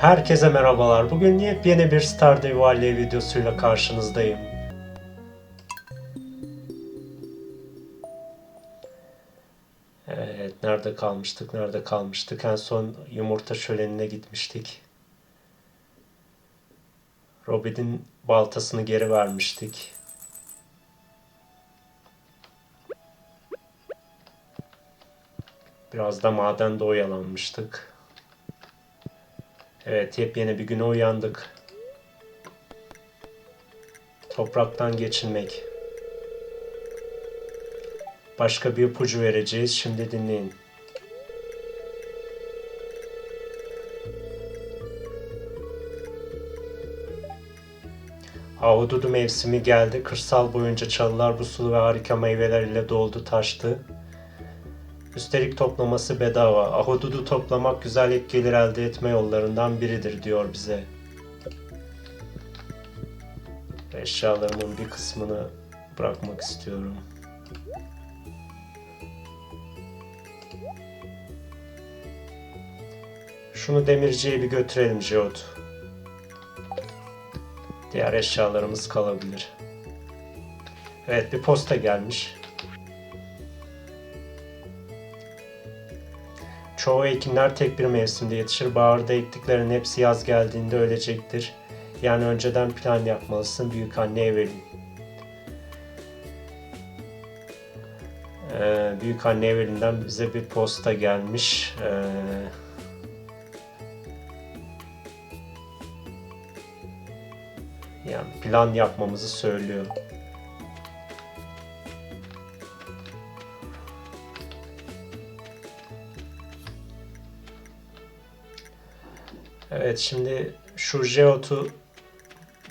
Herkese merhabalar. Bugün yepyeni bir Stardew Valley videosuyla karşınızdayım. Evet, nerede kalmıştık, nerede kalmıştık? En son yumurta şölenine gitmiştik. Robin'in baltasını geri vermiştik. Biraz da madende oyalanmıştık. Evet, yepyeni bir güne uyandık. Topraktan geçinmek. Başka bir ipucu vereceğiz. Şimdi dinleyin. Ahududu mevsimi geldi. Kırsal boyunca çalılar bu sulu ve harika meyveler ile doldu taştı. Üstelik toplaması bedava. Ahududu toplamak güzel ek gelir elde etme yollarından biridir diyor bize. Eşyalarımın bir kısmını bırakmak istiyorum. Şunu demirciye bir götürelim Jeot. Diğer eşyalarımız kalabilir. Evet bir posta gelmiş. Çoğu ekinler tek bir mevsimde yetişir. Baharda ektiklerin hepsi yaz geldiğinde ölecektir. Yani önceden plan yapmalısın büyük anne Evelyn. Ee, büyük anne Evelyn'den bize bir posta gelmiş. Ee, yani plan yapmamızı söylüyor. Evet şimdi şu Jeot'u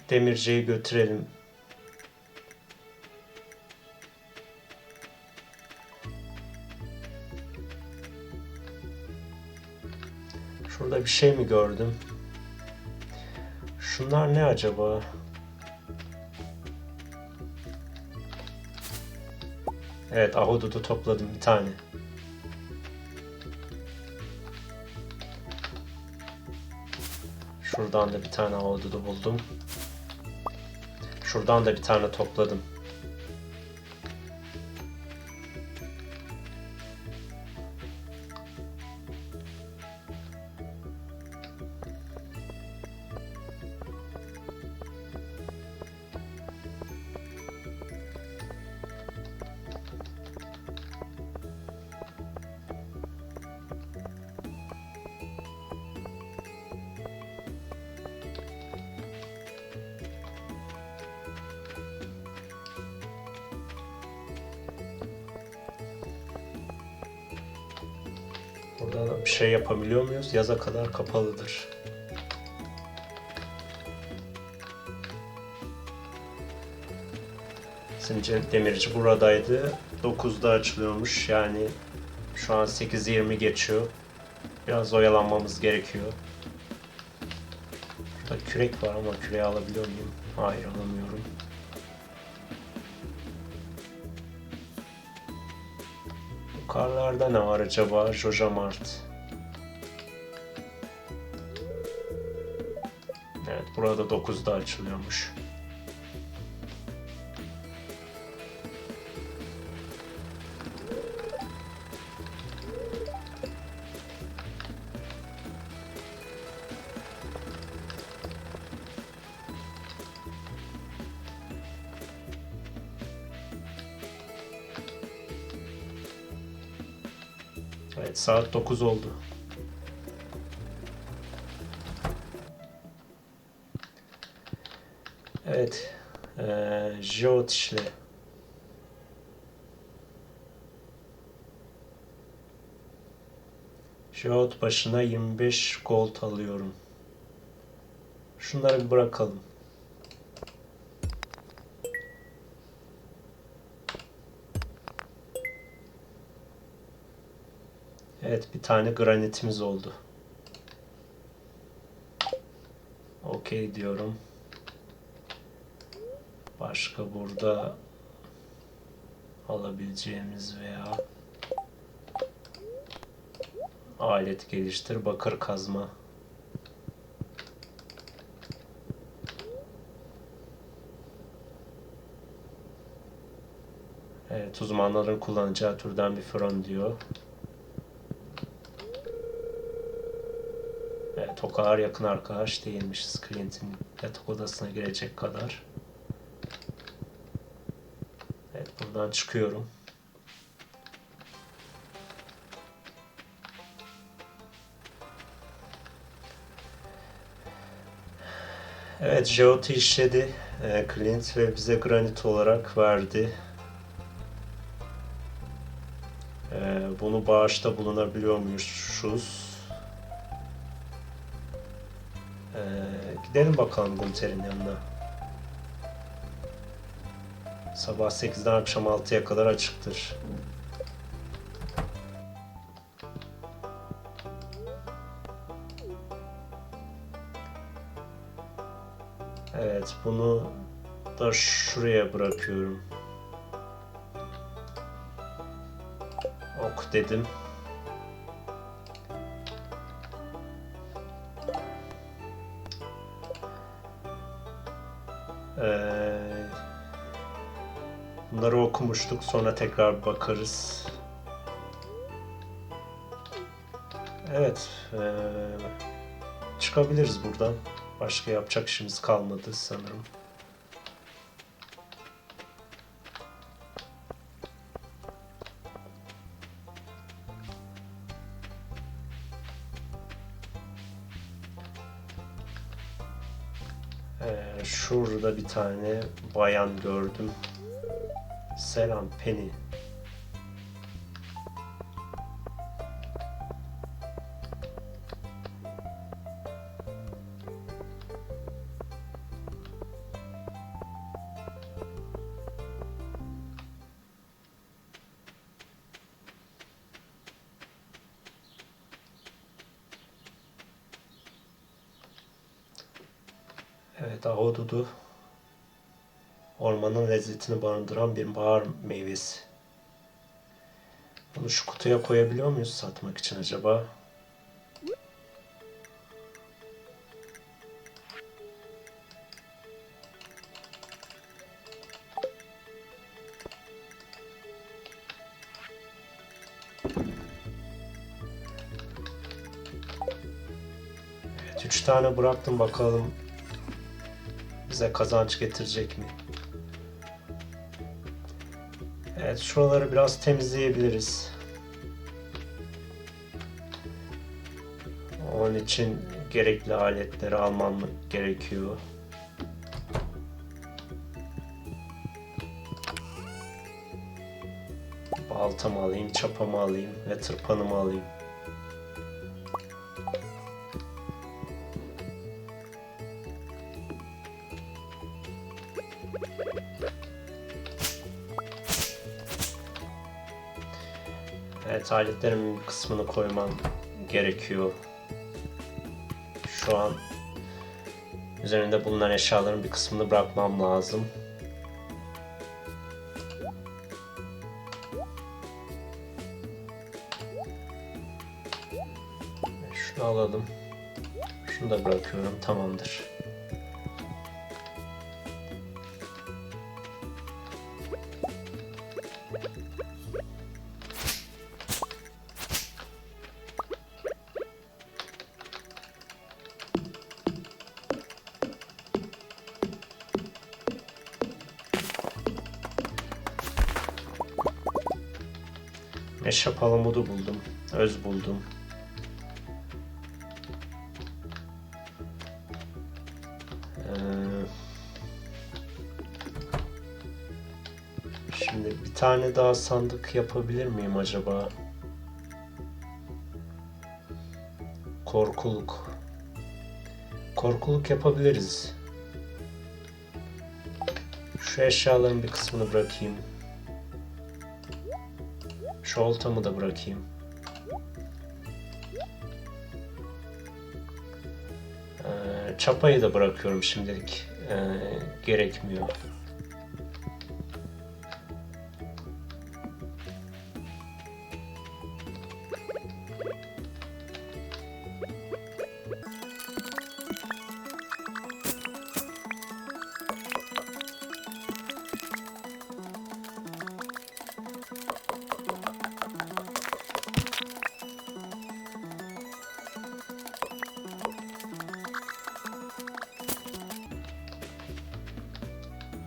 demirciye götürelim. Şurada bir şey mi gördüm? Şunlar ne acaba? Evet ahududu topladım bir tane. Şuradan da bir tane ahududu buldum. Şuradan da bir tane topladım. Burada bir şey yapabiliyor muyuz? Yaza kadar kapalıdır. Zincir demirci buradaydı. 9'da açılıyormuş. Yani şu an 8.20 geçiyor. Biraz oyalanmamız gerekiyor. Burada kürek var ama küreği alabiliyor muyum? Hayır alamıyorum. Yukarılarda ne var acaba? Joja Mart. Evet burada 9'da açılıyormuş. Saat 9 oldu. Evet. Ee, Jeot işle. Jeot başına 25 gold alıyorum. Şunları bir bırakalım. Evet bir tane granitimiz oldu. Okey diyorum. Başka burada alabileceğimiz veya alet geliştir bakır kazma. Evet uzmanların kullanacağı türden bir fırın diyor. Kadar yakın arkadaş değilmişiz Clint'in yatak odasına girecek kadar. Evet, buradan çıkıyorum. Evet, Jeot'u işledi e, Clint ve bize granit olarak verdi. E, bunu bağışta bulunabiliyor gidelim bakalım Gunter'in yanına. Sabah 8'den akşam 6'ya kadar açıktır. Evet, bunu da şuraya bırakıyorum. Ok dedim. Bunları okumuştuk. Sonra tekrar bakarız. Evet. ee, çıkabiliriz buradan. Başka yapacak işimiz kalmadı sanırım. Tane bayan gördüm. Selam Penny. Evet, ahududu ormanın lezzetini barındıran bir bahar meyvesi. Bunu şu kutuya koyabiliyor muyuz satmak için acaba? Evet, üç tane bıraktım bakalım bize kazanç getirecek mi? Evet, şuraları biraz temizleyebiliriz. Onun için gerekli aletleri almam gerekiyor. Baltamı alayım, çapamı alayım ve tırpanımı alayım. Evet, aletlerimin kısmını koymam gerekiyor. Şu an üzerinde bulunan eşyaların bir kısmını bırakmam lazım. Şunu alalım. Şunu da bırakıyorum. Tamamdır. Meşe palamudu buldum. Öz buldum. Ee, Şimdi bir tane daha sandık yapabilir miyim acaba? Korkuluk. Korkuluk yapabiliriz. Şu eşyaların bir kısmını bırakayım. Şu da bırakayım. Ee, çapayı da bırakıyorum şimdilik. Ee, gerekmiyor.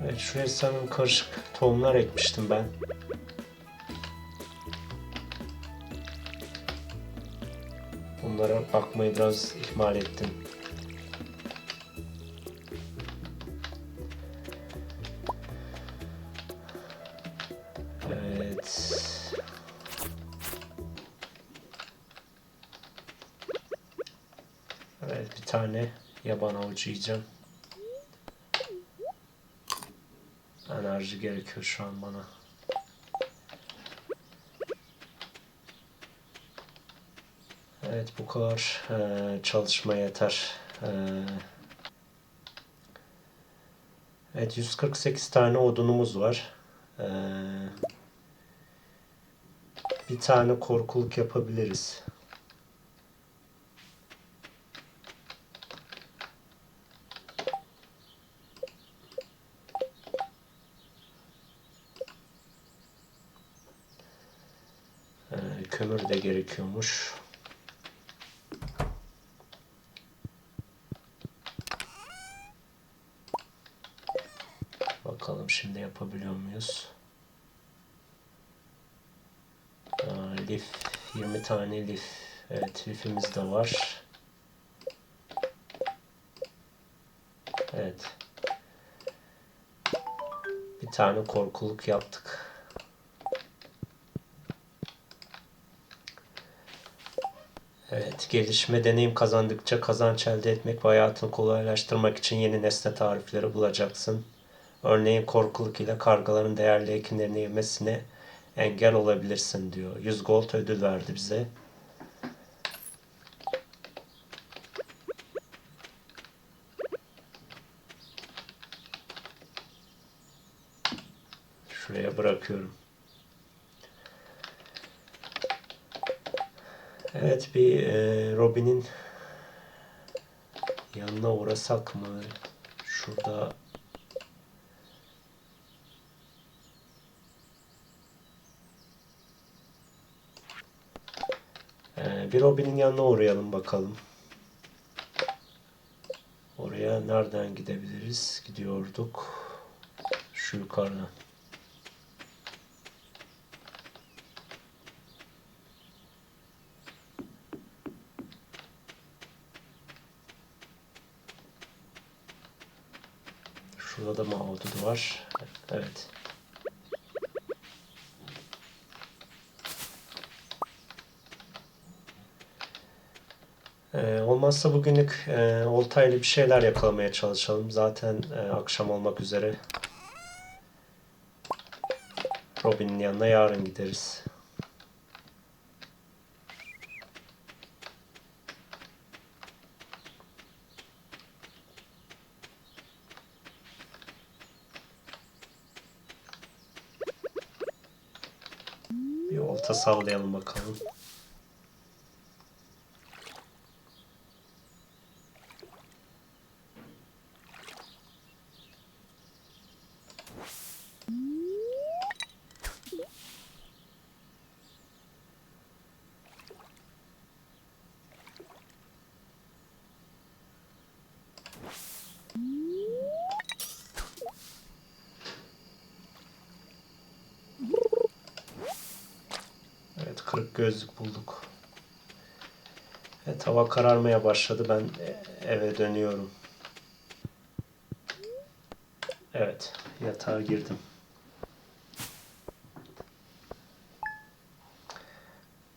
Evet şuraya sanırım karışık tohumlar ekmiştim ben. Bunlara bakmayı biraz ihmal ettim. Evet. Evet bir tane yaban avucu yiyeceğim. Enerji gerekiyor şu an bana. Evet bu kadar eee, çalışma yeter. Eee, evet 148 tane odunumuz var. Eee, bir tane korkuluk yapabiliriz. Gerekiyormuş. Bakalım şimdi yapabiliyor muyuz? Lif 20 tane lif. Evet lifimiz de var. Evet. Bir tane korkuluk yaptık. Evet, gelişme deneyim kazandıkça kazanç elde etmek ve hayatını kolaylaştırmak için yeni nesne tarifleri bulacaksın. Örneğin korkuluk ile kargaların değerli ekinlerini yemesine engel olabilirsin diyor. 100 gold ödül verdi bize. Şuraya bırakıyorum. Evet bir e, Robin'in yanına uğrasak mı? Şurada e, bir Robin'in yanına uğrayalım bakalım. Oraya nereden gidebiliriz? Gidiyorduk. Şu yukarıdan. Şurada da mağdudu var. Evet. Ee, olmazsa bugünlük e, oltayla bir şeyler yakalamaya çalışalım. Zaten e, akşam olmak üzere. Robin'in yanına yarın gideriz. Olta sallayalım bakalım. Evet kırık gözlük bulduk. Evet hava kararmaya başladı. Ben eve dönüyorum. Evet yatağa girdim.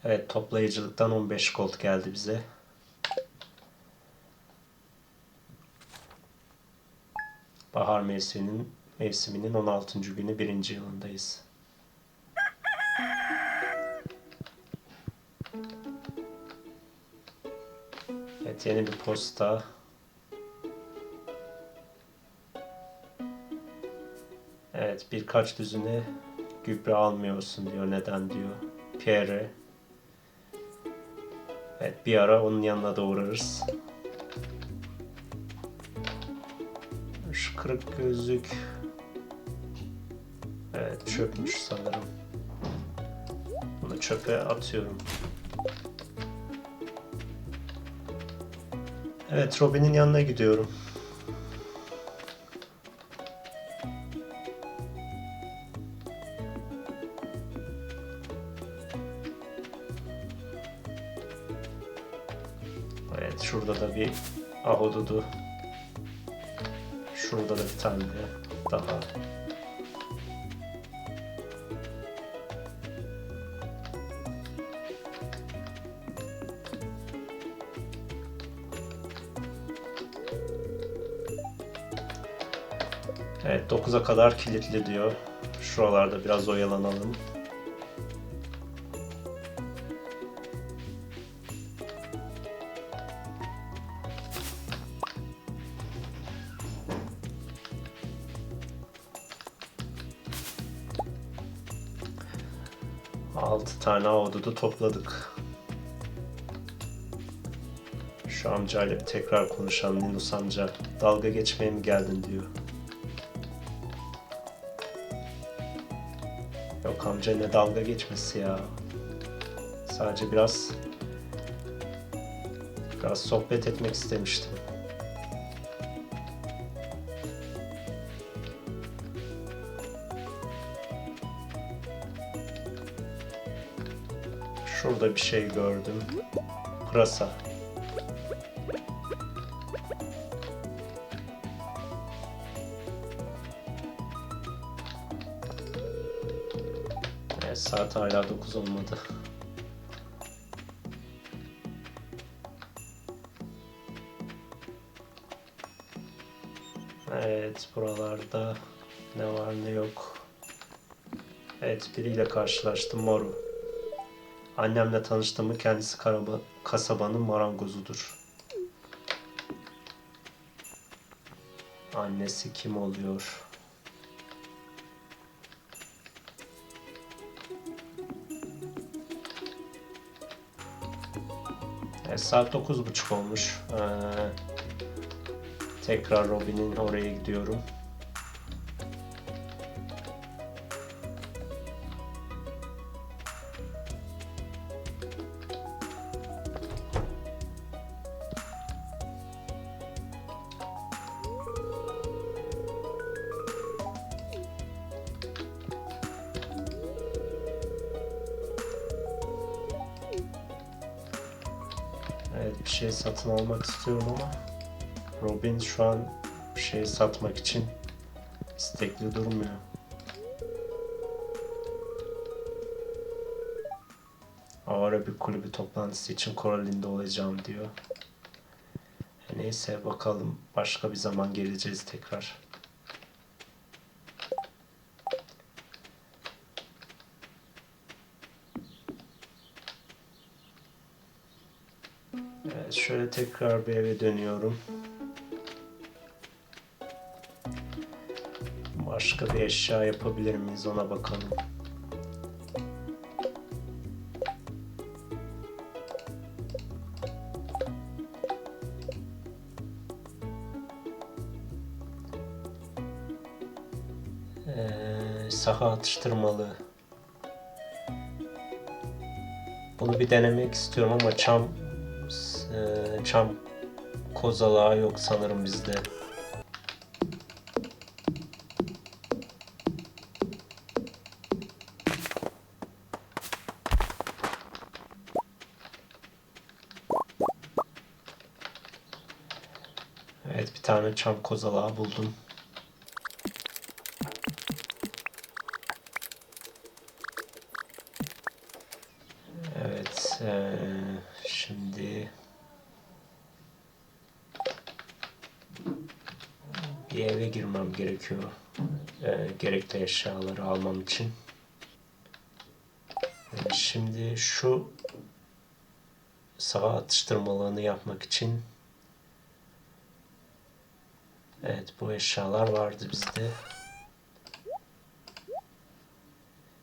Evet toplayıcılıktan 15 gold geldi bize. Bahar mevsiminin mevsiminin 16. günü 1. yılındayız. Yeni bir posta. Evet birkaç düzine gübre almıyorsun diyor. Neden diyor. Pierre. Evet bir ara onun yanına da uğrarız. Şu kırık gözlük. Evet çökmüş sanırım. Bunu çöpe atıyorum. Evet Robin'in yanına gidiyorum. Evet şurada da bir ahududu. Şurada da bir tane daha Evet 9'a kadar kilitli diyor. Şuralarda biraz oyalanalım. Altı tane avududu topladık. Şu amcayla tekrar konuşalım Linus amca. Dalga geçmeye mi geldin diyor. Yok amca ne dalga geçmesi ya. Sadece biraz biraz sohbet etmek istemiştim. Şurada bir şey gördüm. Pırasa. Saat hala 9 olmadı. Evet, buralarda ne var ne yok. Evet, biriyle karşılaştım Moru. Annemle tanıştığımı kendisi karaba, kasabanın marangozudur. Annesi kim oluyor? Evet, saat 9.30 olmuş. Ee, tekrar Robin'in oraya gidiyorum. İstiyorum ama Robin şu an bir şey satmak için istekli durmuyor. Avara bir kulübü toplantısı için Coraline'de olacağım diyor. E Neyse bakalım başka bir zaman geleceğiz tekrar. Evet, şöyle tekrar bir eve dönüyorum. Başka bir eşya yapabilir miyiz ona bakalım. Ee, saha atıştırmalı. Bunu bir denemek istiyorum ama çam e, çam kozalağı yok sanırım bizde. Evet bir tane çam kozalağı buldum. Evet e, şimdi bir eve girmem gerekiyor. E, gerekli eşyaları almam için. E, şimdi şu saha atıştırmalığını yapmak için Evet bu eşyalar vardı bizde.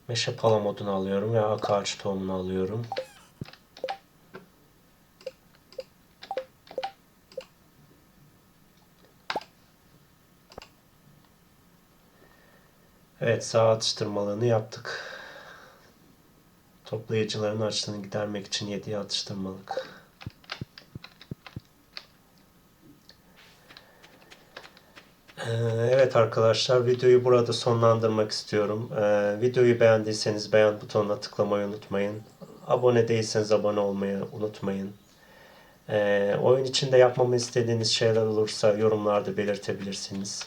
Meşe palamodunu alıyorum ve ak ağaç tohumunu alıyorum. Evet sağ atıştırmalığını yaptık. Toplayıcıların açlığını gidermek için yediği atıştırmalık. Ee, Evet arkadaşlar videoyu burada sonlandırmak istiyorum. Ee, videoyu beğendiyseniz beğen butonuna tıklamayı unutmayın. Abone değilseniz abone olmayı unutmayın. Ee, oyun içinde yapmamı istediğiniz şeyler olursa yorumlarda belirtebilirsiniz.